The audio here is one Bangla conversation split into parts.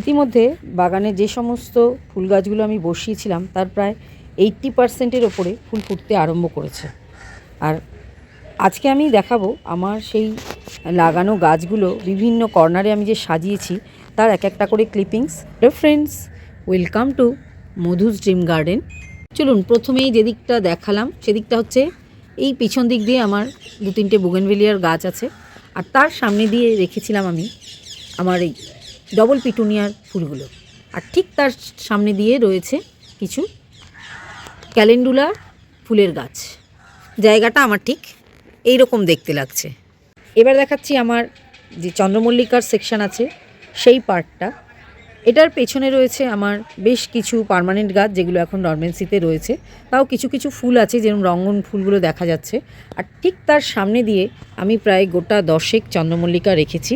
ইতিমধ্যে বাগানে যে সমস্ত ফুল গাছগুলো আমি বসিয়েছিলাম, তার প্রায় এইট্টি পার্সেন্টের ওপরে ফুল ফুটতে আরম্ভ করেছে। আর আজকে আমি দেখাবো আমার সেই লাগানো গাছগুলো, বিভিন্ন কর্নারে আমি যে সাজিয়েছি, তার এক একটা করে clippings friends welcome to Madhu's dream garden চলুন, প্রথমেই যেদিকটা দেখালাম সেদিকটা হচ্ছে এই পিছন দিক দিয়ে আমার দু তিনটে বুগেনভেলিয়ার গাছ আছে। আর তার সামনে দিয়ে রেখেছিলাম আমি আমার এই ডবল পিটুনিয়ার ফুলগুলো। আর ঠিক তার সামনে দিয়ে রয়েছে কিছু ক্যালেন্ডুলা ফুলের গাছ। জায়গাটা আমার ঠিক এই রকম দেখতে লাগছে। এবার দেখাচ্ছি আমার যে চন্দ্রমল্লিকার সেকশন আছে, সেই পার্টটা এটার পেছনে রয়েছে আমার বেশ কিছু পার্মানেন্ট গাছ যেগুলো এখন ডরমেন্সিতে রয়েছে। তাও কিছু কিছু ফুল আছে, যেরকম রঙ্গন ফুলগুলো দেখা যাচ্ছে। আর ঠিক তার সামনে দিয়ে আমি প্রায় গোটা দশেক চন্দ্রমল্লিকা রেখেছি।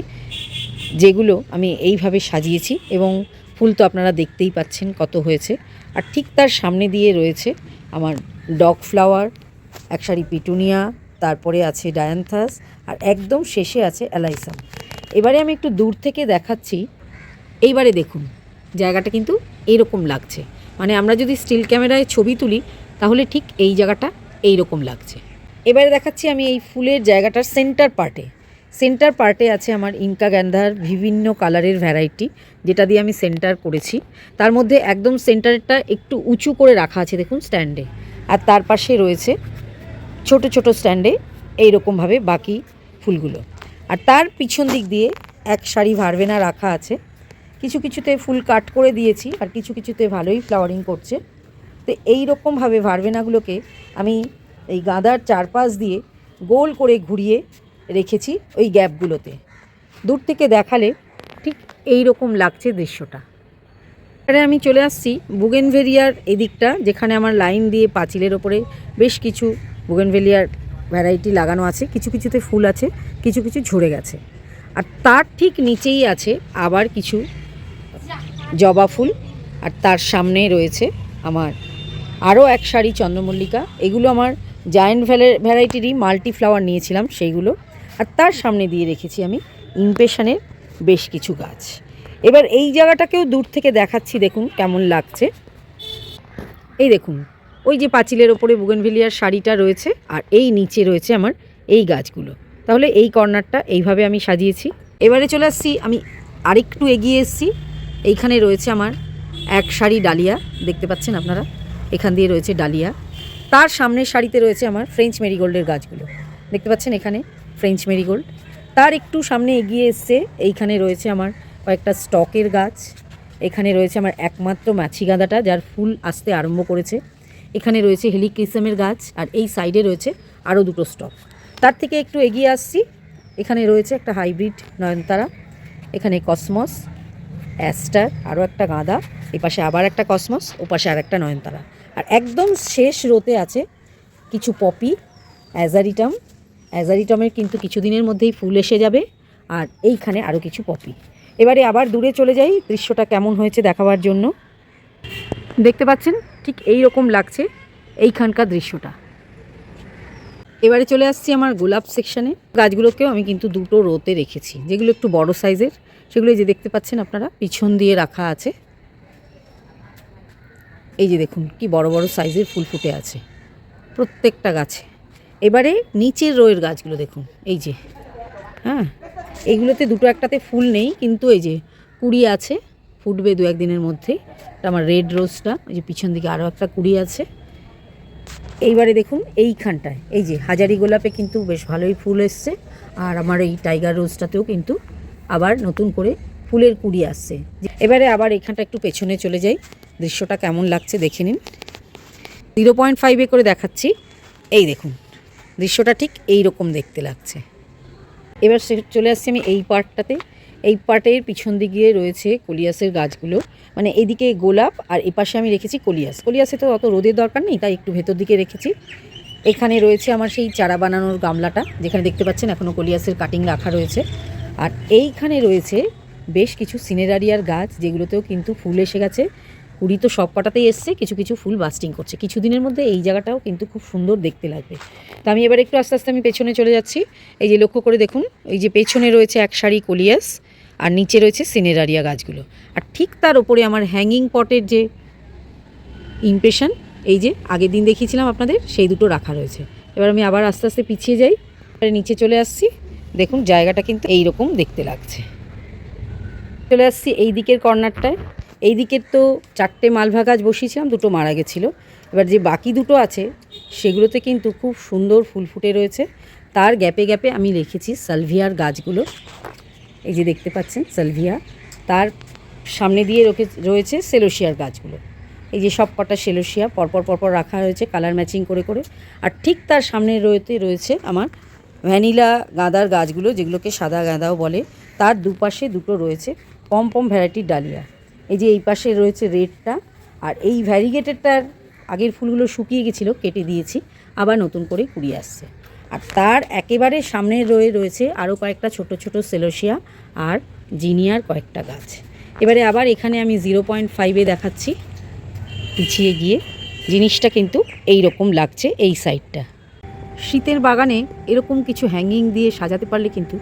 যেগুলো আমি এইভাবে সাজিয়েছি এবং ফুল তো আপনারা দেখতেই পাচ্ছেন কত হয়েছে। আর ঠিক তার সামনে দিয়ে রয়েছে আমার ডগ ফ্লাওয়ার, এক সারি পিটুনিয়া, তারপরে আছে ডায়ান্থাস, আর একদম শেষে আছে অ্যালাইসাম এবারে আমি একটু দূর থেকে দেখাচ্ছি, এইবারে দেখুন, জায়গাটা কিন্তু এইরকম লাগছে। মানে আমরা যদি স্টিল ক্যামেরায় ছবি তুলি, তাহলে ঠিক এই জায়গাটা এই রকম লাগছে। এবারে দেখাচ্ছি আমি এই ফুলের জায়গাটার সেন্টার পার্টে। সেন্টার পার্টে আছে আমার ইনকা গ্যান্ধার বিভিন্ন কালারের ভ্যারাইটি, যেটা দিয়ে আমি সেন্টার করেছি। তার মধ্যে একদম সেন্টারটা একটু উঁচু করে রাখা আছে, দেখুন, স্ট্যান্ডে। আর তার পাশে রয়েছে ছোট ছোট স্ট্যান্ডে এইরকমভাবে বাকি ফুলগুলো। আর তার পিছন দিক দিয়ে এক সারি ভারবেনা রাখা আছে। কিছু কিছুতে ফুল কাট করে দিয়েছি আর কিছু কিছুতে ভালোই ফ্লাওয়ারিং করছে। তো এই রকমভাবে ভারবেনাগুলোকে আমি এই গাঁদার চারপাশ দিয়ে গোল করে ঘুরিয়ে রেখেছি ওই গ্যাপগুলোতে। দূর থেকে দেখালে ঠিক এই রকম লাগছে দৃশ্যটা। এবারে আমি চলে আসছি বুগেনভেরিয়ার এদিকটা, যেখানে আমার লাইন দিয়ে পাঁচিলের ওপরে বেশ কিছু বুগেনভেলিয়ার ভ্যারাইটি লাগানো আছে। কিছু কিছুতে ফুল আছে, কিছু কিছু ঝরে গেছে। আর তার ঠিক নিচেই আছে আবার কিছু জবা ফুল, আর তার সামনে রয়েছে আমার আরও এক শাড়ি চন্দ্রমল্লিকা। এগুলো আমার জায়েন্ট ভ্যারাইটিরই মাল্টি ফ্লাওয়ার নিয়েছিলাম, সেইগুলো আর তার সামনে দিয়ে রেখেছি আমি ইমপেশনের বেশ কিছু গাছ। এবার এই জায়গাটাকেও দূর থেকে দেখাচ্ছি, দেখুন কেমন লাগছে। এই দেখুন, ওই যে পাঁচিলের ওপরে বুগেনভেলিয়ার শাড়িটা রয়েছে আর এই নিচে রয়েছে আমার এই গাছগুলো। তাহলে এই কর্নারটা এইভাবে আমি সাজিয়েছি। এবারে চলে আসছি, আমি আরেকটু এগিয়ে এসেছি। এইখানে রয়েছে আমার এক শাড়ি ডালিয়া, দেখতে পাচ্ছেন আপনারা? এখান দিয়ে রয়েছে ডালিয়া। তার সামনের শাড়িতে রয়েছে আমার ফ্রেঞ্চ মেরিগোল্ডের গাছগুলো। দেখতে পাচ্ছেন এখানে? ফ্রেঞ্চ মেরিগোল্ড তার একটু সামনে এগিয়ে এসছে। এইখানে রয়েছে আমার কয়েকটা স্টকের গাছ। এখানে রয়েছে আমার একমাত্র মাছি গাঁদাটা, যার ফুল আসতে আরম্ভ করেছে। এখানে রয়েছে হেলিক্রিসামের গাছ, আর এই সাইডে রয়েছে আরও দুটো স্টক। তার থেকে একটু এগিয়ে আসছি। এখানে রয়েছে একটা হাইব্রিড নয়নতারা। এখানে কসমস, অ্যাস্টার, আরও একটা গাঁদা। এই পাশে আবার একটা কসমস ও পাশে আর একটা নয়নতারা। আর একদম শেষ রোতে আছে কিছু পপি, অ্যাজারিটাম অ্যাজারিটামের কিন্তু কিছুদিনের মধ্যেই ফুল এসে যাবে আর এইখানে আরও কিছু পপি। এবারে আবার দূরে চলে যাই, দৃশ্যটা কেমন হয়েছে দেখাবার জন্য। দেখতে পাচ্ছেন, ঠিক এই রকম লাগছে এইখানকার দৃশ্যটা। এবারে চলে আসছি আমার গোলাপ সেকশানে গাছগুলোকেও আমি কিন্তু দুটো রোতে রেখেছি, যেগুলো একটু বড় সাইজের সেগুলো যে দেখতে পাচ্ছেন আপনারা, পিছন দিয়ে রাখা আছে। এই যে দেখুন, কি বড় বড় সাইজের ফুল ফুটে আছে। প্রত্যেকটা গাছে। এবারে নিচের রোয়ের গাছগুলো দেখুন, এই যে হ্যাঁ এইগুলোতে দুটো একটাতে ফুল নেই, কিন্তু এই যে কুড়ি আছে, ফুটবে দু একদিনের মধ্যেই আমার রেড রোজটা, এই যে পিছন দিকে আরও একটা কুড়ি আছে। এইবারে দেখুন এইখানটায়, এই যে হাজারি গোলাপে কিন্তু বেশ ভালোই ফুল এসছে, আর আমার এই টাইগার রোজটাতেও কিন্তু আবার নতুন করে ফুলের কুড়ি আসছে। এবারে আবার এখানটা একটু পেছনে চলে যাই, দৃশ্যটা কেমন লাগছে দেখে নিন। জিরো পয়েন্ট ফাইভে করে দেখাচ্ছি, এই দেখুন দৃশ্যটা ঠিক এই রকম দেখতে লাগছে। এবার সে চলে আসছি আমি এই পার্টটাতে। এই পার্টের পিছন দিকে রয়েছে কলিয়াসের গাছগুলো। মানে এদিকে গোলাপ আর এপাশে আমি রেখেছি কলিয়াস। কলিয়াসে তো অত রোদের দরকার নেই, তাই একটু ভেতর দিকে রেখেছি। এখানে রয়েছে আমার সেই চারা বানানোর গামলাটা, যেখানে দেখতে পাচ্ছেন এখনও কলিয়াসের কাটিং রাখা রয়েছে। আর এইখানে রয়েছে বেশ কিছু সিনেরারিয়ার গাছ, যেগুলোতেও কিন্তু ফুল এসে গেছে। কুড়ি তো সব কটাতেই এসছে, কিছু কিছু ফুল বাস্টিং করছে। কিছুদিনের মধ্যে এই জায়গাটাও কিন্তু খুব সুন্দর দেখতে লাগবে। তো আমি এবার একটু আস্তে আস্তে আমি পেছনে চলে যাচ্ছি। এই যে লক্ষ্য করে দেখুন, এই যে পেছনে রয়েছে এক সারি কলিয়াস, আর নিচে রয়েছে সিনেরারিয়া গাছগুলো। আর ঠিক তার ওপরে আমার হ্যাঙ্গিং পটের যে ইমপ্রেশন এই যে আগের দিন দেখিয়েছিলাম আপনাদের, সেই দুটো রাখা রয়েছে। এবার আমি আবার আস্তে আস্তে পিছিয়ে যাই, এবারে নিচে চলে আসছি। দেখুন, জায়গাটা কিন্তু এই রকম দেখতে লাগছে। চলে আসছি এই দিকের কর্নারটায় এই দিকের তো চারটে মালভা গাছ বসিয়েছিলাম, দুটো মারা গেছিল। এবার যে বাকি দুটো আছে, সেগুলোতে কিন্তু খুব সুন্দর ফুল ফুটে রয়েছে। তার গ্যাপে গ্যাপে আমি রেখেছি সালভিয়ার গাছগুলো। এই যে দেখতে পাচ্ছেন সালভিয়া, তার সামনে দিয়ে রোকে রয়েছে সেলোসিয়ার গাছগুলো। এই যে সব কটা সেলোসিয়া পরপর পরপর রাখা হয়েছে কালার ম্যাচিং করে করে। আর ঠিক তার সামনে রয়েতে, রয়েছে আমার ভ্যানিলা গাঁদার গাছগুলো, যেগুলোকে সাদা গাঁদাও বলে। তার দুপাশে দুটো রয়েছে পম পম ভ্যারাইটির ডালিয়া। এই যে এই পাশে রয়েছে রেডটা আর এই ভ্যারিগেটেডটার আগের ফুলগুলো শুকিয়ে গেছিল, কেটে দিয়েছি, আবার নতুন করে কুড়িয়ে আসছে। আর তার একেবারে সামনে রয়ে রয়েছে আরও কয়েকটা ছোট ছোট সেলোসিয়া আর জিনিয়ার কয়েকটা গাছ। এবারে আবার এখানে আমি জিরো পয়েন্ট ফাইভে দেখাচ্ছি, পিছিয়ে গিয়ে। জিনিসটা কিন্তু এই রকম লাগছে এই সাইডটা শীতের বাগানে এরকম কিছু হ্যাঙ্গিং দিয়ে সাজাতে পারলে কিন্তু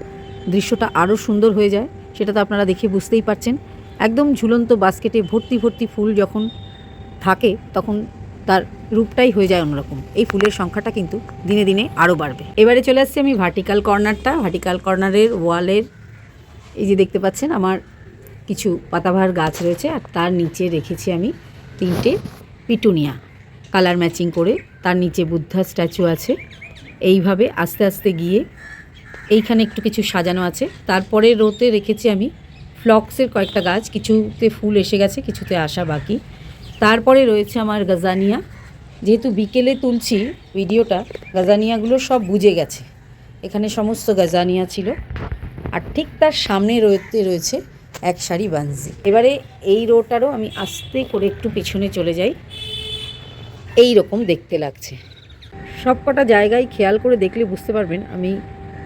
দৃশ্যটা আরও সুন্দর হয়ে যায়, সেটা তো আপনারা দেখে বুঝতেই পারছেন। একদম ঝুলন্ত বাস্কেটে ভর্তি ভর্তি ফুল যখন থাকে, তখন তার রূপটাই হয়ে যায় অন্যরকম। এই ফুলের সংখ্যাটা কিন্তু দিনে দিনে আরও বাড়বে। এবারে চলে আসছি আমি ভার্টিক্যাল কর্নারটা ভার্টিক্যাল কর্নারের ওয়ালের এই যে দেখতে পাচ্ছেন, আমার কিছু পাতাবাহার গাছ রয়েছে আর তার নিচে রেখেছি আমি তিনটে পিটুনিয়া। কালার ম্যাচিং করে তার নিচে বুদ্ধা স্ট্যাচু আছে। এইভাবে আস্তে আস্তে গিয়ে এইখানে একটু কিছু সাজানো আছে। তারপরে রোতে রেখেছি আমি ফ্লক্সের কয়েকটা গাছ, কিছুতে ফুল এসে গেছে, কিছুতে আসা বাকি। তারপরে রয়েছে আমার গাজানিয়া। যেহেতু বিকেলে তুলছি ভিডিওটা, গাজানিয়াগুলো সব বুঝে গেছে। এখানে সমস্ত গাজানিয়া ছিল। আর ঠিক তার সামনে রয়েতে রয়েছে এক সারি বানজি। এবারে এই রোটারও আমি আস্তে করে একটু পেছনে চলে যাই। এই রকম দেখতে লাগছে। সব কটা জায়গায় খেয়াল করে দেখলে বুঝতে পারবেন, আমি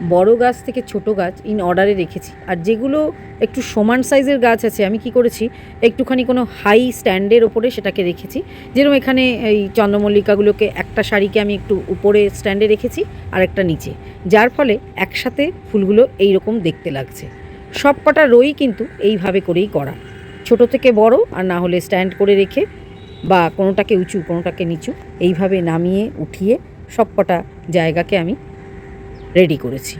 বড় গাছ থেকে ছোট গাছ ইন অর্ডারে রেখেছি। আর যেগুলো একটু সমান সাইজের গাছ আছে, আমি কি করেছি, একটুখানি কোনো হাই স্ট্যান্ডের ওপরে সেটাকে রেখেছি। যেরকম এখানে এই চন্দ্রমল্লিকাগুলোকে একটা শাড়িকে আমি একটু উপরে স্ট্যান্ডে রেখেছি, আর একটা নিচে। যার ফলে একসাথে ফুলগুলো এই রকম দেখতে লাগছে। সব কটা রই কিন্তু এইভাবে করেই করা। ছোট থেকে বড়, আর না হলে স্ট্যান্ড করে রেখে, বা কোনোটাকে উঁচু, কোনোটাকে নিচু, এইভাবে নামিয়ে, উঠিয়ে সব কটা জায়গাকে আমি রেডি করেছি।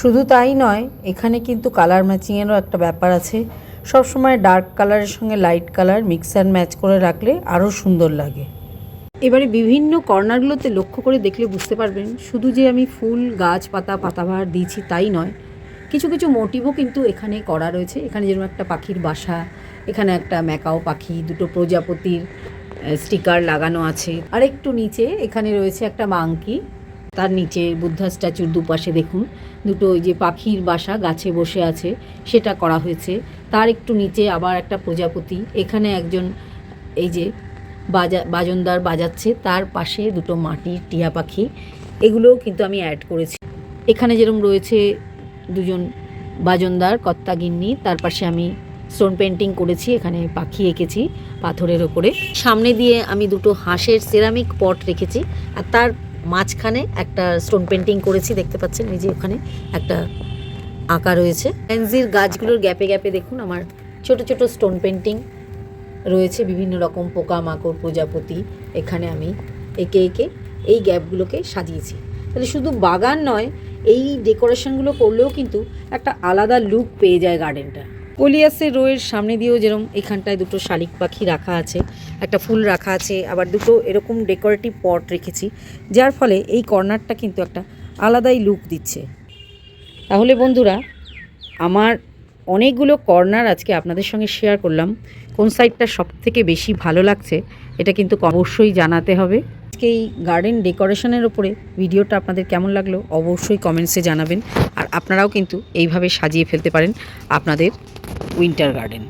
শুধু তাই নয় এখানে কিন্তু কালার ম্যাচিংয়েরও একটা ব্যাপার আছে। সবসময় ডার্ক কালারের সঙ্গে light colour mix and match করে রাখলে আরও সুন্দর লাগে। এবারে বিভিন্ন কর্নারগুলোতে লক্ষ্য করে দেখলে বুঝতে পারবেন শুধু যে আমি ফুল গাছ পাতা পাতাবাহার দিয়েছি তাই নয়। কিছু কিছু মোটিভও কিন্তু এখানে করা রয়েছে। এখানে যেরকম একটা পাখির বাসা এখানে একটা ম্যাকাও পাখি দুটো প্রজাপতির স্টিকার লাগানো আছে। আর একটু নিচে এখানে রয়েছে একটা মাংকি তার নিচে বুদ্ধা স্ট্যাচুর দুপাশে দেখুন, দুটো ওই যে পাখির বাসা গাছে বসে আছে, সেটা করা হয়েছে। তার একটু নিচে আবার একটা প্রজাপতি, এখানে একজন এই যে বাজা, বাজনদার বাজাচ্ছে, তার পাশে দুটো মাটির টিয়া পাখি, এগুলোও কিন্তু আমি অ্যাড করেছি। এখানে যেরকম রয়েছে দুজন বাজনদার কর্তাগিন্নি তার পাশে আমি স্টোন পেন্টিং করেছি, এখানে পাখি এঁকেছি পাথরের ওপরে। সামনে দিয়ে আমি দুটো হাঁসের সেরামিক পট রেখেছি, আর তার মাঝখানে একটা স্টোন পেন্টিং করেছি, দেখতে পাচ্ছেন যে ওখানে একটা আঁকা রয়েছে। পেন্সির গাছগুলোর গ্যাপে গ্যাপে দেখুন, আমার ছোট ছোট স্টোন পেন্টিং রয়েছে, বিভিন্ন রকম পোকামাকড়, প্রজাপতি, এখানে আমি এঁকে একে এই গ্যাপগুলোকে সাজিয়েছি। তাহলে শুধু বাগান নয়, এই ডেকোরেশনগুলো করলেও কিন্তু একটা আলাদা লুক পেয়ে যায় গার্ডেনটা কলিয়াসের রোয়ের সামনে দিয়েও যেরকম এখানটায় দুটো শালিক পাখি রাখা আছে, একটা ফুল রাখা আছে, আবার দুটো এরকম ডেকোরেটিভ পট রেখেছি, যার ফলে এই কর্নারটা কিন্তু একটা আলাদাই লুক দিচ্ছে। তাহলে বন্ধুরা, আমার অনেকগুলো কর্নার আজকে আপনাদের সঙ্গে শেয়ার করলাম, কোন সাইডটা সব থেকে বেশি ভালো লাগছে, এটা কিন্তু অবশ্যই জানাতে হবে। আজকে এই গার্ডেন ডেকোরেশনের ওপরে ভিডিওটা আপনাদের কেমন লাগল, অবশ্যই কমেন্টসে জানাবেন, আর আপনারাও কিন্তু এইভাবে সাজিয়ে ফেলতে পারেন, আপনাদের উইন্টার গার্ডেন।